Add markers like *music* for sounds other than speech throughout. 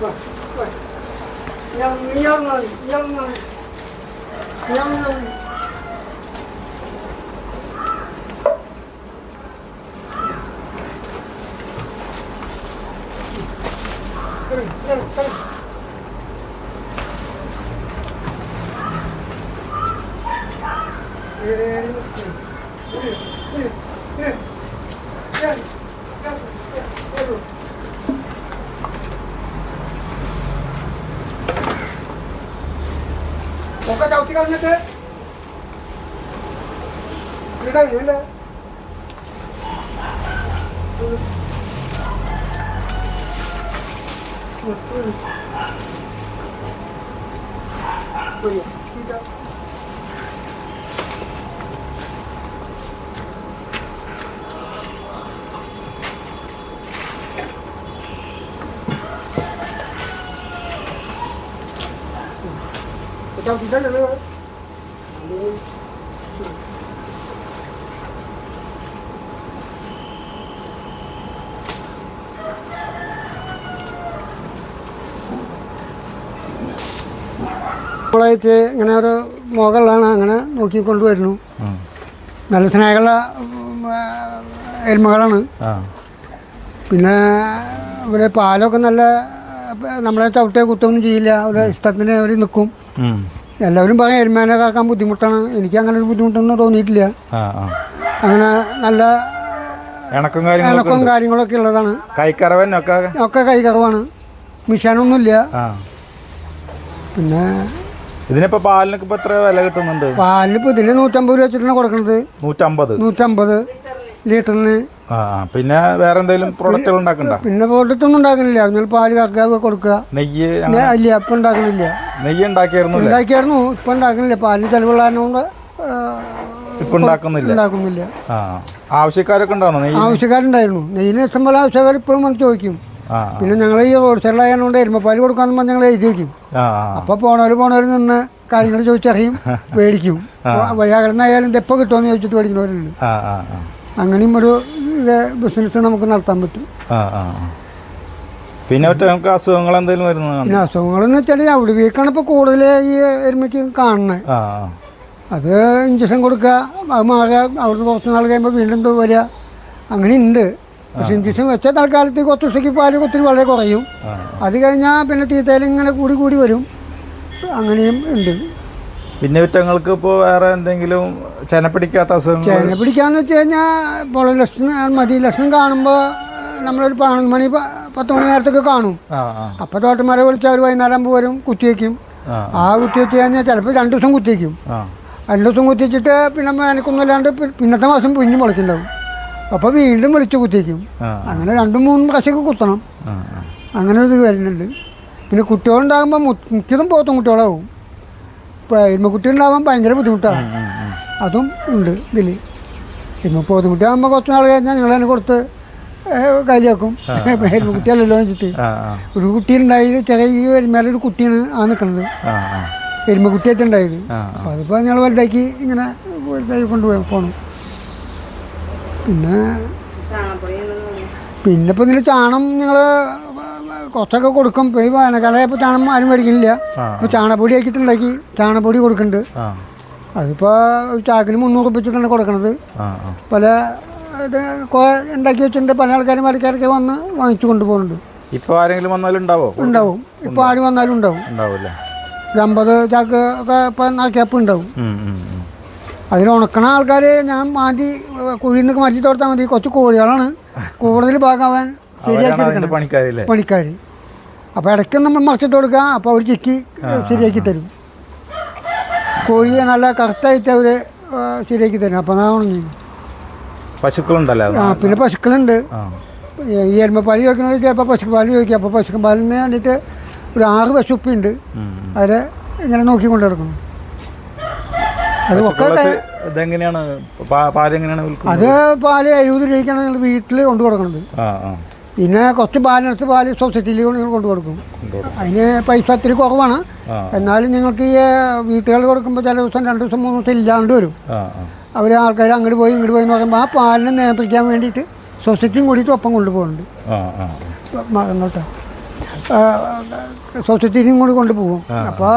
娘娘啊，娘啊，娘啊！等等。ഒക്കെ ചവിട്ടി കളഞ്ഞിട്ട് ഇവിടെ ഇല്ല ചവിട്ടിട്ടല്ലേ നമ്മളായിട്ട് ഇങ്ങനെ ഒരു മുകളിലാണ് അങ്ങനെ നോക്കിക്കൊണ്ടുവരുന്നു നല്ല സ്നേഹമുള്ള എരുമകളാണ് പിന്നെ ഇവിടെ പാലൊക്കെ നല്ല നമ്മളെ ചവിട്ടേ കുത്തൊന്നും ചെയ്യില്ല. അവരുടെ ഇഷ്ടത്തിന് അവർ നിൽക്കും എല്ലാവരും പറയും എരുമേനെ കാക്കാൻ ബുദ്ധിമുട്ടാണ്. എനിക്ക് അങ്ങനെ ഒരു ബുദ്ധിമുട്ടൊന്നും തോന്നിയിട്ടില്ല. അങ്ങനെ നല്ല ഇണക്കും കാര്യങ്ങളൊക്കെ ഇണക്കവും കാര്യങ്ങളൊക്കെ ഉള്ളതാണ്. കൈക്കറവനൊക്കെ ഒക്കെ കൈക്കറവാണ്. മിഷാനൊന്നുമില്ല. പിന്നെ ഇതിനിപ്പോ പാലിനൊക്കെ ഇപ്പൊ എത്ര വില കിട്ടുന്നുണ്ട്? പാലിനിപ്പോ ഇതിന് നൂറ്റമ്പത് രൂപ വെച്ചിട്ടാണ് കൊടുക്കുന്നത് നൂറ്റമ്പത്. നൂറ്റമ്പത് ലിറ്ററിന്. പിന്നെ വേറെ എന്തെങ്കിലും പ്രൊഡക്റ്റുകൾ ഉണ്ടാക്കണ്ട? പിന്നെ പ്രോഡക്റ്റ് ഒന്നും ഉണ്ടാക്കണില്ല അതിന് പാൽ കറക്കുക കൊടുക്കുക. നെയ്യ് അല്ല ഇല്ല ഇപ്പം ഉണ്ടാക്കണില്ല നെയ്യ് ഉണ്ടാക്കിയായിരുന്നു ഉണ്ടാക്കിയായിരുന്നു. ഇപ്പം ഉണ്ടാക്കണില്ല പാലിന് ചെലവുള്ളതുകൊണ്ട് ഇപ്പൊ ഉണ്ടാക്കുന്നില്ല. ഉണ്ടാക്കുന്നില്ല. ആവശ്യക്കാരൊക്കെ ഉണ്ടാവണോ നെയ്യ് ആവശ്യക്കാരുണ്ടായിരുന്നു. നെയ്യിന് ഇഷ്ടം പോലെ ആവശ്യക്കാർ ഇപ്പോഴും വന്ന് ചോദിക്കും. പിന്നെ ഞങ്ങൾ ഈ റോഡ് സൈഡിലായതുകൊണ്ട് എരുമപ്പാൽ കൊടുക്കാന്ന് പറഞ്ഞ് ഞങ്ങൾ എഴുതി വയ്ക്കും അപ്പോൾ പോണവർ പോണവർ നിന്ന് കാര്യങ്ങൾ ചോദിച്ചറിയും *laughs* മേടിക്കും. വഴിയാകലെന്നായാലും ഇതെപ്പോൾ കിട്ടുമെന്ന് ചോദിച്ചിട്ട് മേടിക്കുന്നവരുണ്ട്. അങ്ങനെയും ഒരു ബിസിനസ് നമുക്ക് നടത്താൻ പറ്റും. പിന്നെ മറ്റേ നമുക്ക് അസുഖങ്ങൾ എന്തെങ്കിലും വരുന്നത് പിന്നെ അസുഖങ്ങൾ എന്ന് വെച്ചാൽ അവിടെ വീക്കാണ് ഇപ്പോൾ കൂടുതൽ ഈ എരുമയ്ക്ക് കാണുന്നത് അത് ഇഞ്ചക്ഷൻ കൊടുക്കുക അത് മാറുക അവിടുന്ന് കുറച്ച് നാൾ കഴിയുമ്പോൾ വീണ്ടും എന്തോ വരിക അങ്ങനെ ഉണ്ട് പക്ഷെ ഇഞ്ചക്ഷൻ വെച്ച തൽക്കാലത്ത് കുറച്ച് ദിവസത്തേക്ക് പാൽ ഒത്തിരി വളരെ കുറയും. അത് കഴിഞ്ഞാൽ പിന്നെ തീറ്റയിൽ ഇങ്ങനെ കൂടി കൂടി വരും. അങ്ങനെയും ഉണ്ട് പിന്നെ കുറ്റങ്ങൾക്ക് ഇപ്പോൾ വേറെ എന്തെങ്കിലും ചെന പിടിക്കാത്ത അസുഖങ്ങൾ? ചെന പിടിക്കാന്ന് വെച്ച് കഴിഞ്ഞാൽ ഇപ്പോൾ ലക്ഷണം മതി ലക്ഷണം കാണുമ്പോൾ നമ്മളൊരു പതിനൊന്ന് മണി പത്ത് മണി നേരത്തൊക്കെ കാണും. അപ്പോൾ തോട്ടന്മാരെ വിളിച്ച് അവർ വൈകുന്നേരം ആകുമ്പോൾ വരും കുത്തിവെക്കും ആ കുത്തിവെച്ച് കഴിഞ്ഞാൽ ചിലപ്പോൾ രണ്ട് ദിവസം കുത്തിവെക്കും രണ്ട് ദിവസം കുത്തിച്ചിട്ട് പിന്നെ എനിക്കൊന്നുമില്ലാണ്ട് പി- പിന്നത്തെ മാസം പിഞ്ഞ് മുളയ്ക്കുണ്ടാവും അപ്പോൾ വീണ്ടും വിളിച്ച് കുത്തിക്കും. അങ്ങനെ രണ്ടും മൂന്നും കശയൊക്കെ കുത്തണം. അങ്ങനെ ഒരു ഇത് വരുന്നുണ്ട്. പിന്നെ കുട്ടികളുണ്ടാകുമ്പോൾ മുക്കിയതും പോത്തും കുട്ടികളാവും. എരുമക്കുട്ടി ഉണ്ടാകാൻ ഭയങ്കര ബുദ്ധിമുട്ടാണ്. അതും ഉണ്ട് ഇതിൽ ഇപ്പം പോത്തുകുട്ടി ആകുമ്പോൾ കുറച്ച് നാൾ കഴിഞ്ഞാൽ നിങ്ങൾ തന്നെ കൊടുത്ത് കാര്യമാക്കും *laughs* എരുമക്കുട്ടിയല്ലല്ലോ എന്ന് വെച്ചിട്ട്. ഒരു കുട്ടി കുട്ടിയുണ്ടായത് ചെറിയ ഈ എരുമേലെ ഒരു കുട്ടിയാണ് ആ നിൽക്കുന്നത് എരുമക്കുട്ടിയായിട്ട് ഉണ്ടായത്. അപ്പം അപ്പോൾ അതിപ്പോൾ ഞങ്ങൾ വലുതാക്കി ഇങ്ങനെ വലുതാക്കി കൊണ്ടുപോയി പോകണം പിന്നെ പിന്നെ ഇപ്പോൾ ഇതിൽ ചാണം ഞങ്ങൾ കുറച്ചൊക്കെ കൊടുക്കും. ഇപ്പോൾ ഈ വേനൽക്കാലമായപ്പോൾ ചാണകം ആരും മേടിക്കുന്നില്ല. ഇപ്പോൾ ചാണപ്പൊടി ആക്കിയിട്ടുണ്ടാക്കി ചാണപ്പൊടി കൊടുക്കുന്നുണ്ട്. അതിപ്പോൾ ചാക്കിന് മുന്നൂറ് വെച്ചിട്ടാണ് കൊടുക്കണത്. പല ഇത് ഉണ്ടാക്കി വെച്ചിട്ടുണ്ട്. പല ആൾക്കാരും വരക്കാരൊക്കെ വന്ന് വാങ്ങിച്ചു കൊണ്ടുപോകുന്നുണ്ട്. ഇപ്പോൾ ആരെങ്കിലും വന്നാലും ഉണ്ടാവോ? ഉണ്ടാവും. ഇപ്പോൾ ആര് വന്നാലും ഉണ്ടാവും. ഉണ്ടാവില്ലേ? ഒരു അമ്പത് ചാക്ക് ഒക്കെ ഇപ്പം നാൽക്കപ്പ് ഉണ്ടാവും. അതിൽ ഉണക്കണ ആൾക്കാർ ഞാൻ മാറ്റി കുഴിയിൽ നിന്ന് മരിച്ചു കൊടുത്താൽ മതി. കുറച്ച് കോഴികളാണ്. കൂടുതൽ ഭാഗമാവാൻ ശരിയാക്കി എടുക്കണം. പണിക്കാരില്ലേ? പണിക്കാർ അപ്പോൾ ഇടയ്ക്ക് നമ്മൾ മറിച്ചിട്ട് കൊടുക്കുക അപ്പോൾ അവർ ചിക്കി ശരിയാക്കി തരും. കോഴിയെ നല്ല കറക്റ്റായിട്ട് അവർ ശരിയാക്കി തരും. അപ്പോൾ അതാണ് ഉണങ്ങി. പശുക്കളുണ്ടല്ലേ ആ പിന്നെ പശുക്കളുണ്ട്. ഈ എരുമപ്പാൽ ചോദിക്കണമെങ്കിൽ ചിലപ്പോൾ പാൽ ചോദിക്കും. അപ്പോൾ പാലിന് വേണ്ടിയിട്ട് ഒരു ആറ് പശുപ്പിണ്ട്. അവരെ ഇങ്ങനെ നോക്കി കൊണ്ട് നടക്കണം അത് ഒക്കെ ഇതെങ്ങനെയാണ്? പാ- പാൽ അത് എഴുപത് രൂപയ്ക്കാണ് നിങ്ങൾ വീട്ടിൽ കൊണ്ടു കൊടുക്കുന്നത് പിന്നെ കുറച്ച് ബാലൻസ് പാൽ സൊസൈറ്റിയിൽ കൊണ്ടു കൊടുക്കും. അതിന് പൈസ ഒത്തിരി കുറവാണ്. എന്നാലും നിങ്ങൾക്ക് ഈ വീട്ടുകളിൽ കൊടുക്കുമ്പോൾ ചില ദിവസം രണ്ട് ദിവസം മൂന്ന് ദിവസം ഇല്ലാണ്ട് വരും. അവർ ആൾക്കാർ അങ്ങോട്ട് പോയി ഇങ്ങോട്ട് പോയി എന്ന് പറയുമ്പോൾ ആ പാലിനെ നിയന്ത്രിക്കാൻ വേണ്ടിയിട്ട് സൊസൈറ്റിയും കൂടിയിട്ട് ഒപ്പം കൊണ്ടുപോകുന്നുണ്ട്. മറന്നോട്ടെ സൊസൈറ്റിനും കൂടി കൊണ്ടുപോകും അപ്പോൾ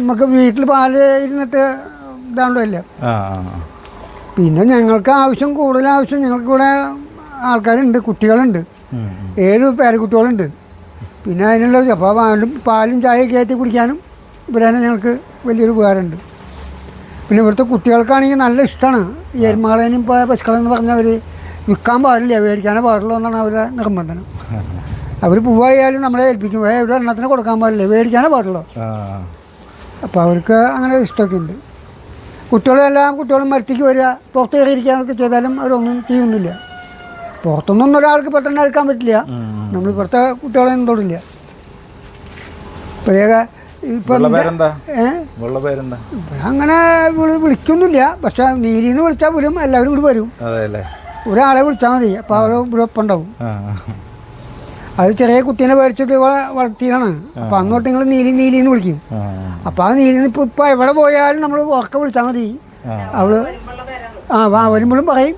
നമുക്ക് വീട്ടിൽ പാൽ ഇരുന്നിട്ട് ഇതാണ്ടല്ല. പിന്നെ ഞങ്ങൾക്ക് ആവശ്യം കൂടുതൽ ആവശ്യം ഞങ്ങൾക്ക് ഇവിടെ ആൾക്കാരുണ്ട് കുട്ടികളുണ്ട്. ഏഴ് പേരക്കുട്ടികളുണ്ട്. പിന്നെ അതിനുള്ള അപ്പോൾ പാലും പാലും ചായ കയറ്റി കുടിക്കാനും ഇവരാണ് ഞങ്ങൾക്ക് വലിയൊരു ഉപകാരമുണ്ട്. പിന്നെ ഇവിടുത്തെ കുട്ടികൾക്കാണെങ്കിൽ നല്ല ഇഷ്ടമാണ്. ഈ എരുമാളേനും പശുക്കളെന്ന് പറഞ്ഞാൽ അവർ വിൽക്കാൻ പാടില്ല. മേടിക്കാനേ പാടുള്ളൂ എന്നാണ് അവരുടെ നിർബന്ധനം അവർ പൂവായാലും നമ്മളെ ഏൽപ്പിക്കും. വേറെ ഒരു എണ്ണത്തിന് കൊടുക്കാൻ പാടില്ല. മേടിക്കാനേ പാടുള്ളൂ. അപ്പോൾ അവർക്ക് അങ്ങനെ ഇഷ്ടമൊക്കെ ഉണ്ട്. കുട്ടികളെല്ലാം കുട്ടികളും മരത്തേക്ക് വരിക. പുറത്ത് കയറിയിരിക്കാനൊക്കെ ചെയ്താലും അവരൊന്നും ചെയ്യുന്നില്ല. പുറത്തൊന്നും ഒരാൾക്ക് പെട്ടെന്ന് എടുക്കാൻ പറ്റില്ല. നമ്മൾ ഇപ്പുറത്തെ കുട്ടികളെ തൊടില്ല. പ്രത്യേക അങ്ങനെ വിളി- വിളിക്കൊന്നുമില്ല. പക്ഷെ നീലിന്ന് വിളിച്ചാൽ പോലും എല്ലാവരും കൂടി വരും. ഒരാളെ വിളിച്ചാൽ മതി. അപ്പോൾ അവിടെ ഇവിടെ ഒപ്പം ഉണ്ടാവും. അത് ചെറിയ കുട്ടീനെ മേടിച്ചിട്ട് വളർത്തിയതാണ്. അപ്പോൾ അങ്ങോട്ട് നിങ്ങൾ നീലി നീലി എന്ന് വിളിക്കും. അപ്പൊ ആ നീലിന്ന് ഇപ്പൊ ഇപ്പൊ എവിടെ പോയാലും നമ്മൾ ഒക്കെ വിളിച്ചാൽ മതി. അവൾ ആ വരുമ്പോഴും പറയും.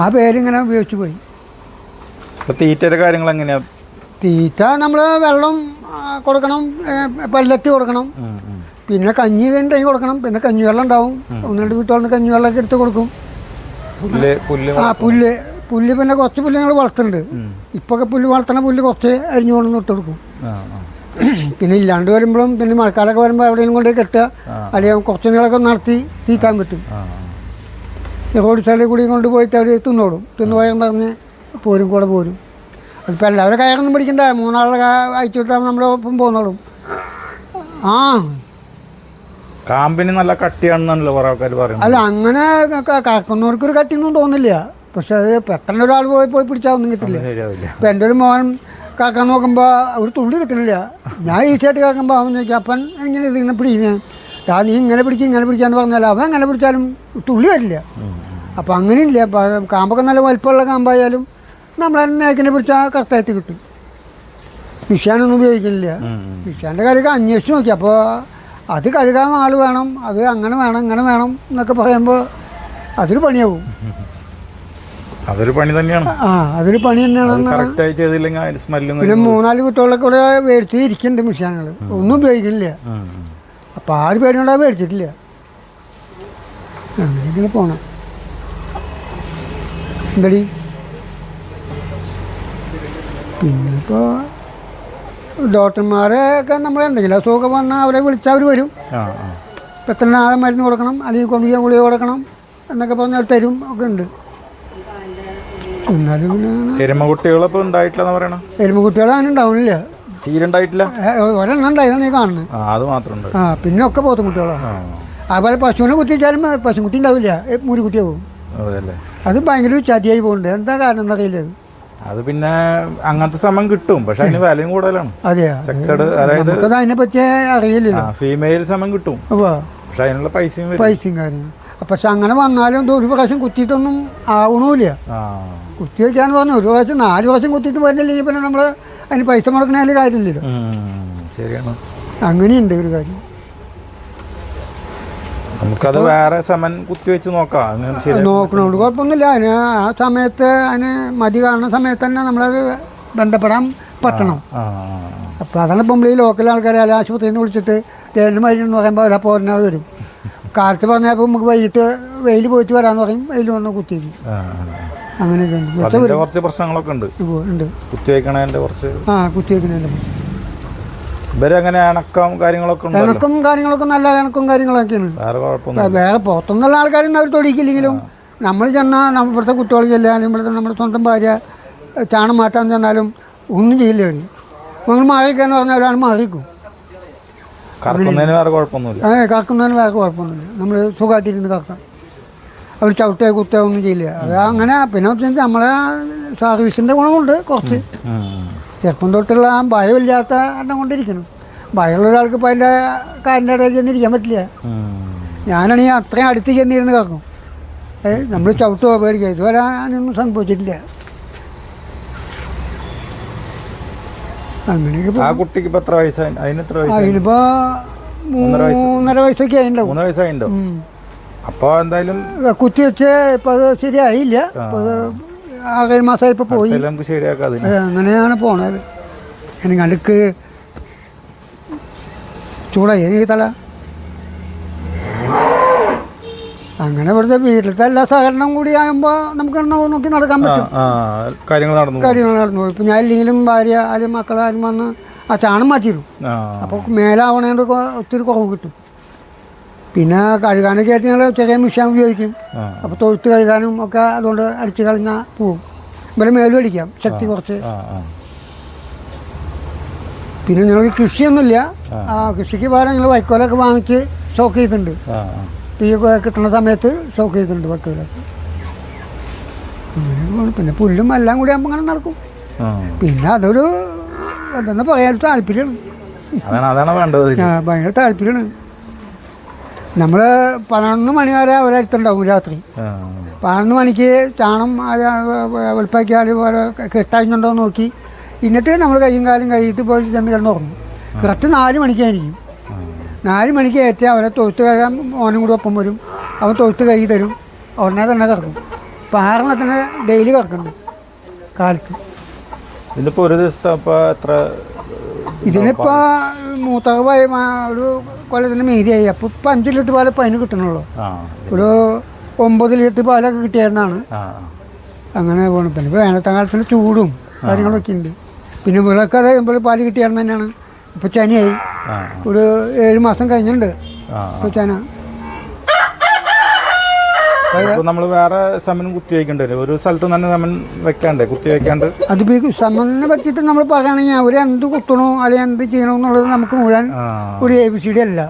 ആ പേരിങ്ങനെ ഉപയോഗിച്ച് പോയി. തീറ്റയുടെ കാര്യങ്ങൾ എങ്ങനെയാ തീറ്റ നമ്മൾ വെള്ളം കൊടുക്കണം പല്ലറ്റ് കൊടുക്കണം. പിന്നെ കഞ്ഞി ഉണ്ടെങ്കിൽ കൊടുക്കണം. പിന്നെ കഞ്ഞിവെള്ളം ഉണ്ടാവും. ഒന്ന് രണ്ട് വീട്ടുകളിൽ നിന്ന് കഞ്ഞിവെള്ളമൊക്കെ എടുത്ത് കൊടുക്കും. ആ പുല്ല് പുല്ല് പിന്നെ കുറച്ച് പുല്ല് ഞങ്ങൾ വളർത്തുന്നുണ്ട്. ഇപ്പൊക്കെ പുല്ല് വളർത്തണ പുല്ല് കുറച്ച് അരിഞ്ഞു കൊണ്ടു ഇട്ട് കൊടുക്കും. പിന്നെ ഇല്ലാണ്ട് വരുമ്പോഴും പിന്നെ മഴക്കാലമൊക്കെ വരുമ്പോൾ എവിടെയെങ്കിലും കൊണ്ട് കെട്ടുക. അല്ലെങ്കിൽ കുറച്ച് നേരമൊക്കെ നടത്തി തീറ്റാൻ പറ്റും. റോഡ് സൈഡിൽ കൂടി കൊണ്ടുപോയിട്ട് അവർ തിന്നോളും തിന്നു പോയാൽ പറഞ്ഞ് പോരും കൂടെ പോരും. അതിപ്പോൾ എല്ലാവരും കയറൊന്നും പിടിക്കണ്ട. മൂന്നാളെ ക- അയച്ചു വിട്ടാൽ നമ്മൾ ഒപ്പം പോന്നോളും. ആ. കാമ്പിന് നല്ല കട്ടിയാണെന്നല്ലോ കുറേ ആൾക്കാർ പറയുന്നത്. അല്ല അങ്ങനെ ക- കറക്കുന്നവർക്കൊരു കട്ടിയൊന്നും തോന്നില്ല. പക്ഷെ അത് പെട്ടെന്ന് ഒരാൾ പോയി പോയി പിടിച്ചാൽ ഒന്നും കിട്ടില്ല. ഇപ്പം എന്റെ ഒരു മോൻ കാക്കാൻ നോക്കുമ്പോൾ ഒരു തുള്ളി കിട്ടുന്നില്ല. ഞാൻ ഈസിയായിട്ട് കാക്കുമ്പോൾ അവൻ ചോദിക്കും അപ്പൻ എങ്ങനെ ഇതിങ്ങനെ പിടിക്കുന്നത് ആ നീ ഇങ്ങനെ പിടിക്കും ഇങ്ങനെ പിടിക്കാന്ന് പറഞ്ഞാൽ അവൻ അങ്ങനെ പിടിച്ചാലും തുള്ളി വരില്ല. അപ്പം അങ്ങനെയില്ല. കാമ്പൊക്കെ നല്ല വലിപ്പമുള്ള കാമ്പായാലും നമ്മൾ നേക്കിനെ പിടിച്ചാൽ കറക്റ്റായിട്ട് കിട്ടും. വിഷാനൊന്നും ഉപയോഗിക്കുന്നില്ല. വിഷാന്റെ കാര്യമൊക്കെ അന്വേഷിച്ച് നോക്കി. അപ്പോൾ അത് കഴുകാൻ ആൾ വേണം അത് അങ്ങനെ വേണം ഇങ്ങനെ വേണം എന്നൊക്കെ പറയുമ്പോൾ അതൊരു പണിയാവും. അതൊരു പണി തന്നെയാണ്. ആ അതൊരു പണി തന്നെയാണ് പിന്നെ മൂന്നാൽ കുട്ടികളൊക്കെ ഇവിടെ മേടിച്ച് ഇരിക്കുന്നുണ്ട് മിഷാനുകൾ ഒന്നും ഉപയോഗിക്കുന്നില്ല. അപ്പോൾ ആര് പേടിയുണ്ടാ മേടിച്ചിട്ടില്ല അങ്ങനെ പോണം. എന്തടി? പിന്നെ ഇപ്പോൾ ഡോക്ടർമാരൊക്കെ നമ്മൾ എന്തെങ്കിലും അസുഖമൊക്കെ വന്നാൽ അവരെ വിളിച്ചാൽ അവർ വരും. എത്ര നാളെ മരുന്ന് കൊടുക്കണം അല്ലെങ്കിൽ കൊണ്ടുപോയി ഗുളിക കൊടുക്കണം എന്നൊക്കെ പറഞ്ഞാൽ തരും ഒക്കെ ഉണ്ട്. എന്നാലും പിന്നെ അങ്ങനെ എരുമ കുട്ടികളിപ്പോൾ ഉണ്ടായിട്ടില്ലെന്ന് പറയണ? എരുമ കുട്ടികൾ അങ്ങനെ ഉണ്ടാവണില്ല. തീരെ ഉണ്ടായിട്ടില്ല ഏ, ഒരെണ്ണം ഈ കാണുന്നത്. ആ അത് മാത്രമുണ്ട്. ആ പിന്നെ ഒക്കെ പോത്തും കുട്ടികളാണ് അതുപോലെ പശുവിനെ കുത്തിച്ചാലും പശുക്കുട്ടി ഉണ്ടാവില്ല. ഏ, മൂരിക്കുട്ടിയാവും അതെ ഭയങ്കര ചതിയായി പോകുന്നുണ്ട് എന്താ കാരണം എന്നറിയില്ല അത്. പിന്നെ അങ്ങനത്തെ സമയം കിട്ടും. പക്ഷെ അതിന് വിലയും കൂടുതലാണ്. അതെയാ? അതായത് അതിനെ പറ്റി അറിയില്ല ഫീമെയിൽ സമയം കിട്ടും. പക്ഷെ അതിനുള്ള പൈസയും പൈസയും കാര്യം പക്ഷെ അങ്ങനെ വന്നാലും ഒരു പ്രാവശ്യം കുത്തിയിട്ടൊന്നും ആവണമില്ല കുത്തി വെച്ചാന്ന് പറഞ്ഞു ഒരു പ്രാവശ്യം നാല് പ്രാവശ്യം കുത്തിയിട്ട് വരുന്നില്ലെങ്കിൽ പിന്നെ നമ്മൾ അതിന് പൈസ മുടക്കണതിൽ കാര്യമില്ലല്ലോ. ശരിയാണ്. അങ്ങനെയുണ്ട് ഒരു കാര്യം. നമുക്കത് വേറെ സമൻ കുത്തിവെച്ച് നോക്കാം. നോക്കണോണ്ട് കുഴപ്പമൊന്നുമില്ല. അതിന് ആ സമയത്ത് അതിന് മതി കാണുന്ന സമയത്ത് തന്നെ നമ്മളത് ബന്ധപ്പെടാൻ പറ്റണം. അപ്പം അപ്പോൾ അതാണ് ഇപ്പം ഈ ലോക്കൽ ആൾക്കാരെ അല്ല ആശുപത്രിയിൽ നിന്ന് വിളിച്ചിട്ട് തേന്റെ മരുന്ന് പറയുമ്പോൾ അവരാ പോരുന്നത് വരും. കാലത്ത് പറഞ്ഞപ്പോൾ നമുക്ക് വൈകിട്ട് വെയിൽ പോയിട്ട് വരാമെന്ന് പറയും. വെയിൽ വന്ന് കുത്തിയിരിക്കും. അങ്ങനെയൊക്കെ ഉണ്ട്. കുറച്ച് പ്രശ്നങ്ങളൊക്കെ ഉണ്ട്. ഉണ്ട്. കുത്തിവെക്കണതിന്റെ കുറച്ച്. ആ കുത്തിവെക്കുന്നുണ്ട് ഇവരങ്ങനെ ഇണക്കം കാര്യങ്ങളൊക്കെ ഉണ്ടല്ലോ? ഇണക്കും കാര്യങ്ങളൊക്കെ നല്ല ഇണക്കും കാര്യങ്ങളൊക്കെയാണ്. വേറെ കുഴപ്പമൊന്നും വേറെ പുറത്തുനിന്നുള്ള ആൾക്കാരൊന്നും അവർ തൊടിയിക്കില്ലെങ്കിലും നമ്മൾ ചെന്നാൽ നമ്മൾ ഇവിടുത്തെ കുട്ടികൾ ചെല്ലാനും ഇവിടുത്തെ നമ്മുടെ സ്വന്തം ഭാര്യ ചാണം മാറ്റാൻ ചെന്നാലും ഒന്നും ചെയ്യില്ല അവർ നമ്മൾ മാറിക്കാന്ന് പറഞ്ഞാൽ ഒരാൾ മാറിക്കും കറക്കുന്നതിന് വേറെ കുഴപ്പമൊന്നുമില്ല. ഏ കറക്കുന്നതിന് വേറെ കുഴപ്പമൊന്നുമില്ല. നമ്മൾ സുഖമായിട്ടിരുന്ന് കറക്കാം. അവർ ചവിട്ടുക കുത്തുക ഒന്നും ചെയ്യില്ല. അത് അങ്ങനെ പിന്നെ വെച്ചാൽ നമ്മളെ സർവീസിന്റെ ഗുണമുണ്ട് കുറച്ച്. ചെറുപ്പം തൊട്ടുള്ള ആ ഭയമില്ലാത്ത എണ്ണം കൊണ്ടിരിക്കണം ഭയമുള്ള ഒരാൾക്ക് ഇപ്പം അതിന്റെ കാലിന്റെ ഇടയിൽ ചെന്നിരിക്കാൻ പറ്റില്ല. ഉം. ഞാനാണെങ്കിൽ അത്രയും അടുത്ത് ചെന്നിരുന്ന് കിടക്കും. നമ്മൾ ചവിട്ടുക പേടിക്കുക ഇതുവരെ അതിനൊന്നും സംഭവിച്ചിട്ടില്ല. അങ്ങനെയൊക്കെ ആ കുട്ടിക്ക് ഇപ്പൊ എത്ര വയസ്സായി? അതിന് എത്ര വയസ്സായി? അതിനിപ്പോൾ മൂന്നര വയസ്സൊക്കെ ആയിട്ടുണ്ടാവും മൂന്നര വയസ്സായിണ്ടോ ഉം. അപ്പൊ എന്തായാലും കുത്തി വെച്ച് ഇപ്പൊ അത് ശരിയായില്ല. അത് മാസമായി ഇപ്പോൾ പോയി. ഇതിൽ നമുക്ക് ശരിയാക്കാം അതിന്. ഏ, അങ്ങനെയാണ് പോണത്. എനിക്ക് അടുക്ക് ചൂടായി. തല. അങ്ങനെ ഇവിടുത്തെ വീട്ടിലത്തെ എല്ലാ സഹകരണം കൂടി ആകുമ്പോൾ നമുക്ക് നോക്കി നടക്കാൻ പറ്റും. കാര്യങ്ങൾ നടന്നു. കാര്യങ്ങൾ നടന്നു ഇപ്പം ഞാൻ ഇല്ലെങ്കിലും ഭാര്യ ആരും മക്കളാരും വന്ന് ആ ചാണം മാറ്റിയിടും. ആ. അപ്പോൾ മേലാവണേണ്ട് ഒത്തിരി കുറവ് കിട്ടും. പിന്നെ കഴുകാനൊക്കെ ആയിട്ട് ഞങ്ങൾ ചെറിയ മിഷൻ ഉപയോഗിക്കും. അപ്പോൾ തൊഴുത്ത് കഴുകാനും ഒക്കെ അതുകൊണ്ട് അടിച്ച് കളഞ്ഞാൽ പോവും. ഇവിടെ മേലും അടിക്കാം ശക്തി കുറച്ച്. പിന്നെ ഞങ്ങൾ കൃഷിയൊന്നുമില്ല. ആ. കൃഷിക്ക് പകരം ഞങ്ങൾ വൈക്കോലൊക്കെ വാങ്ങിച്ച് സ്റ്റോക്ക് ചെയ്തിട്ടുണ്ട്. തീ കിട്ടുന്ന സമയത്ത് സ്റ്റോക്ക് ചെയ്തിട്ടുണ്ട് വൈക്കോലൊക്കെ. പിന്നെ പുല്ലും എല്ലാം കൂടി ആകുമ്പോൾ അങ്ങനെ നടക്കും. പിന്നെ അതൊരു എന്താ പറയാൻ താല്പര്യമാണ്. ഭയങ്കര താല്പര്യമാണ്. നമ്മൾ പതിനൊന്ന് മണി വരെ അവരടുത്തുണ്ടാവും രാത്രി. പതിനൊന്ന് മണിക്ക് ചാണം വെളുപ്പാക്കിയാൽ കെട്ടഴിഞ്ഞുണ്ടോ നോക്കി ഇന്നത്തെ നമ്മൾ കയ്യും കാലം കഴിയിട്ട് പോയി ചെന്ന് കിടന്നുറങ്ങും. കറക്റ്റ് നാല് മണിക്കായിരിക്കും. നാല് മണിക്ക് ഏറ്റവും അവരെ തൊഴുത്ത് കഴിയാൻ ഓനും കൂടി ഒപ്പം വരും. അവൻ തൊഴുത്ത് കഴുകി തരും. ഉടനെ തന്നെ കിടക്കും. തന്നെ ഡെയിലി കിടക്കുന്നുണ്ട് കാലത്ത് ഇതിലിപ്പോ ഒരു ദിവസത്തെ എത്ര ഇതിനിപ്പോൾ മൂത്തകമായി ഒരു കൊല്ലത്തിന് മീതിയായി. അപ്പോൾ ഇപ്പം അഞ്ച് ലിറ്റർ പാൽ പതിന് കിട്ടണുള്ളൂ. ഒരു ഒമ്പത് ലിറ്റർ പാലൊക്കെ കിട്ടിയായിരുന്നാണ്. അങ്ങനെ പോകണം പിന്നെ ഇപ്പോൾ ചൂടും കാര്യങ്ങളൊക്കെ ഉണ്ട്. പിന്നെ വിളക്ക് അത് കഴിയുമ്പോൾ പാൽ കിട്ടിയായിരുന്നു തന്നെയാണ് ഇപ്പോൾ ചനിയായി ഒരു ഏഴ് മാസം കഴിഞ്ഞിട്ടുണ്ട്. ഇപ്പോൾ ചന അപ്പോൾ നമ്മൾ വേറെ സമൻ കുത്തി വയ്ക്കേണ്ടി വരും. ഒരു സ്ഥലത്ത് തന്നെ സമൻ വെക്കാണ്ടേ? കുത്തി വയ്ക്കാണ്ട്? അത് ഈ സമനെ പറ്റിയിട്ട് നമ്മൾ പറയുകയാണെങ്കിൽ അവരെന്ത് എന്ത് കുത്തണോ അല്ലെങ്കിൽ എന്ത് ചെയ്യണോ എന്നുള്ളത് നമുക്ക് മുഴുവൻ ഒരു എ ബി സി ഡി അല്ല.